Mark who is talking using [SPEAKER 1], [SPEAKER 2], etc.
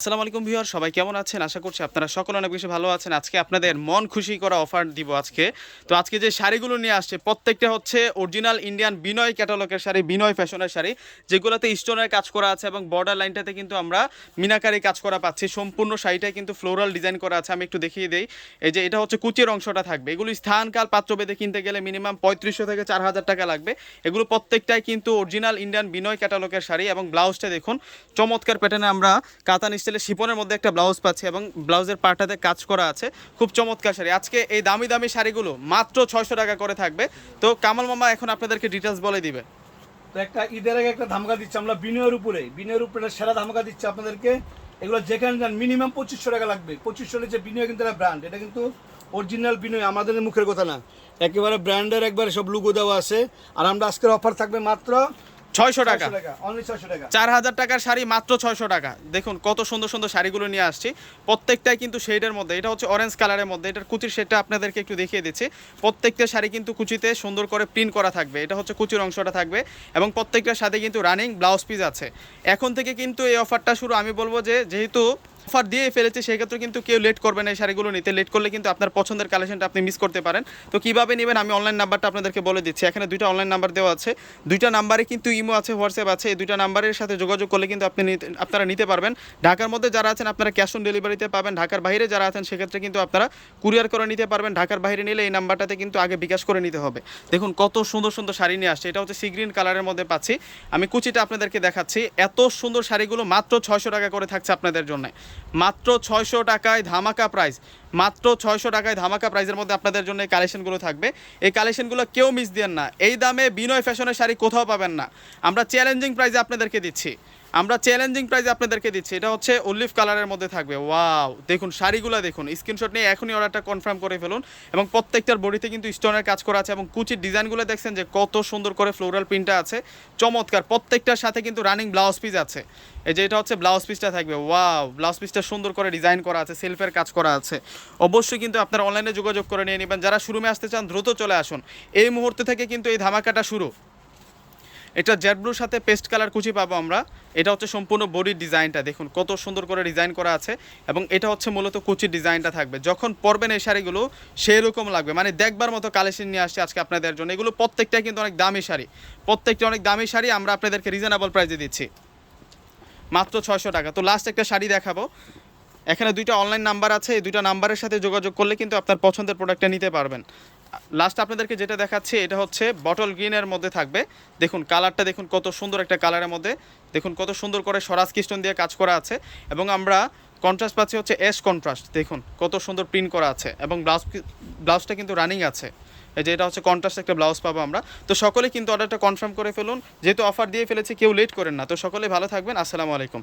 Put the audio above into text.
[SPEAKER 1] আসসালামু আলাইকুম ভিউয়ার, সবাই কেমন আছেন? আশা করছি আপনারা সকলে অনেক বেশি ভালো আছেন। আজকে আপনাদের মন খুশি করা অফার দিব আজকে। তো আজকে যে শাড়িগুলো নিয়ে আসছে, প্রত্যেকটা হচ্ছে অরিজিনাল ইন্ডিয়ান বিনয় ক্যাটালগের শাড়ি বিনয় ফ্যাশনের শাড়ি, যেগুলোতে স্টোনের কাজ করা আছে এবং বর্ডার লাইনটাতে কিন্তু আমরা মিনাকারি কাজ করা পাচ্ছি। সম্পূর্ণ শাড়িটাই কিন্তু ফ্লোরাল ডিজাইন করা আছে, আমি একটু দেখিয়ে দিই। এই যে এটা হচ্ছে কুচির অংশটা থাকবে। এগুলো স্থানকাল পাত্রভেদে কিনতে গেলে মিনিমাম পঁয়ত্রিশশো থেকে চার হাজার টাকা লাগবে। এগুলো প্রত্যেকটাই কিন্তু অরিজিনাল ইন্ডিয়ান বিনয় ক্যাটালগের শাড়ি এবং ব্লাউজটা দেখুন, চমৎকার প্যাটার্নে আমরা কাতান স্টাইলে শিপনের মধ্যে একটা ব্লাউজ পাচ্ছি এবং ব্লাউজের পাটাতে কাজ করা আছে। খুব চমৎকার শাড়ি। আজকে এই দামি দামি শাড়িগুলো মাত্র ছয়শো টাকা করে থাকবে। তো কামাল মামা এখন আপনাদেরকে ডিটেলস বলে দিবে।
[SPEAKER 2] তো একটা ঈদের আগে একটা ধামকা দিচ্ছে আমরা বিনয়ের উপরে। বিনয়ের উপরে সেরা ধামকা দিচ্ছে আপনাদেরকে। এগুলো যেখানে যান মিনিমাম পঁচিশশো টাকা লাগবে। পঁচিশশো যে বিনয় কিন্তু একটা ব্র্যান্ড এটা কিন্তু অরিজিনাল বিনয়, আমাদের মুখের কথা না। একেবারে ব্র্যান্ডের একবারে সব লুগো দেওয়া আছে। আর আমরা আজকের অফার থাকবে মাত্র
[SPEAKER 1] ছয়শো টাকা। চার হাজার টাকার শাড়ি মাত্র ছয়শো টাকা। দেখুন কত সুন্দর সুন্দর শাড়িগুলো নিয়ে আসছি। প্রত্যেকটাই কিন্তু শেডের মধ্যে এটা হচ্ছে অরেঞ্জ কালারের মধ্যে এটার কুচির শেডটা আপনাদেরকে একটু দেখিয়ে দিচ্ছি। প্রত্যেকটা শাড়ি কিন্তু কুচিতে সুন্দর করে প্রিন্ট করা থাকবে। এটা হচ্ছে কুচির অংশটা থাকবে এবং প্রত্যেকটার সাথে কিন্তু রানিং ব্লাউজ পিস আছে। এখন থেকে কিন্তু এই অফারটা শুরু আমি বলব যে যেহেতু অফার দিয়ে ফেলেছে, সেক্ষেত্রে কিন্তু কেউ লেট করবে না এই শাড়িগুলো নিতে। লেট করলে কিন্তু আপনার পছন্দের কালেকশনটা আপনি মিস করতে পারেন। তো কীভাবে নেবেন? আমি অনলাইন নাম্বারটা আপনাদেরকে বলে দিচ্ছি। এখানে দুইটা অনলাইন নাম্বার দেওয়া আছে। দুইটা নাম্বারে কিন্তু ইমো আছে হোয়াটসঅ্যাপ আছে। এই দুইটা নাম্বারের সাথে যোগাযোগ করলে কিন্তু আপনি আপনারা নিতে পারবেন। ঢাকার মধ্যে যারা আছেন, আপনারা ক্যাশ অন ডেলিভারিতে পাবেন। ঢাকার বাইরে যারা আছেন, সেক্ষেত্রে কিন্তু আপনারা কুরিয়ার করে নিতে পারবেন। ঢাকার বাইরে নিলে এই নাম্বারটাতে কিন্তু আগে বিকাশ করে নিতে হবে। দেখুন, কত সুন্দর সুন্দর শাড়ি নিয়ে আসছে। এটা হচ্ছে সি গ্রিন কালারের মধ্যে পাচ্ছি। আমি কুচিটা আপনাদেরকে দেখাচ্ছি। এত সুন্দর শাড়িগুলো মাত্র ছয়শো টাকা করে থাকছে আপনাদের জন্য। মাত্র ছয়শো টাকায় ধামাকা প্রাইস মাত্র ছয়শো টাকায় ধামাকা প্রাইসের মধ্যে আপনাদের জন্য এই কালেকশনগুলো থাকবে। এই কালেকশনগুলো কেউ মিস দেন না। এই দামে বিনয় ফ্যাশনের শাড়ি কোথাও পাবেন না। আমরা চ্যালেঞ্জিং প্রাইসে আপনাদেরকে দিচ্ছি। আমরা চ্যালেঞ্জিং প্রাইসে আপনাদেরকে দিচ্ছি। এটা হচ্ছে অলিভ কালারের মধ্যে থাকবে। ওয়াও দেখুন, শাড়িগুলো দেখুন। স্ক্রিনশট নিয়ে এখনই অর্ডারটা কনফার্ম করে ফেলুন। এবং প্রত্যেকটার বডিতে কিন্তু স্টোনের কাজ করা আছে এবং কুচির ডিজাইনগুলো দেখছেন যে কত সুন্দর করে ফ্লোরাল প্রিন্টটা আছে। চমৎকার! প্রত্যেকটার সাথে কিন্তু রানিং ব্লাউজ পিস আছে। এই যে এটা হচ্ছে ব্লাউজ পিসটা থাকবে। ওয়াও ব্লাউজ পিসটা সুন্দর করে ডিজাইন করা আছে সেলফের কাজ করা আছে। অবশ্যই কিন্তু আপনারা অনলাইনে যোগাযোগ করে নিয়ে নেবেন। যারা শুরুমে আসতে চান, দ্রুত চলে আসুন। এই মুহূর্ত থেকে কিন্তু এই ধামাকাটা শুরু। এটা জেড ব্লুর সাথে পেস্ট কালার কুচি পাবো আমরা। এটা হচ্ছে সম্পূর্ণ বডির ডিজাইনটা দেখুন কত সুন্দর করে ডিজাইন করা আছে এবং এটা হচ্ছে মূলত কুচির ডিজাইনটা থাকবে। যখন পরবেন এই শাড়িগুলো, সেরকম লাগবে। মানে দেখবার মতো কালেকশন নিয়ে আসছে আজকে আপনাদের জন্য। এগুলো প্রত্যেকটাই কিন্তু অনেক দামি শাড়ি। প্রত্যেকটা অনেক দামি শাড়ি আমরা আপনাদেরকে রিজনেবল প্রাইসে দিচ্ছি। মাত্র ছয়শো টাকা। তো লাস্ট একটা শাড়ি দেখাবো। এখানে দুইটা অনলাইন নাম্বার আছে। এই দুইটা নাম্বারের সাথে যোগাযোগ করলে কিন্তু আপনার পছন্দের প্রোডাক্টটা নিতে পারবেন। লাস্ট আপনাদেরকে যেটা দেখাচ্ছি, এটা হচ্ছে বটল গ্রিনের মধ্যে থাকবে। দেখুন কালারটা দেখুন কত সুন্দর একটা কালারের মধ্যে। দেখুন, কত সুন্দর করে সরাজ কিস্টন দিয়ে কাজ করা আছে। এবং আমরা কন্ট্রাস্ট পাচ্ছি হচ্ছে এস কন্ট্রাস্ট দেখুন, কত সুন্দর প্রিন্ট করা আছে। এবং ব্লাউজ ব্লাউজটা কিন্তু রানিং আছে। এই যে এটা হচ্ছে কন্ট্রাস্ট একটা ব্লাউজ পাবো আমরা। তো সকলে কিন্তু অর্ডারটা কনফার্ম করে ফেলুন। যেহেতু অফার দিয়ে ফেলেছি, কেউ লেট করেন না। তো সকলে ভালো থাকবেন। আসসালামু আলাইকুম।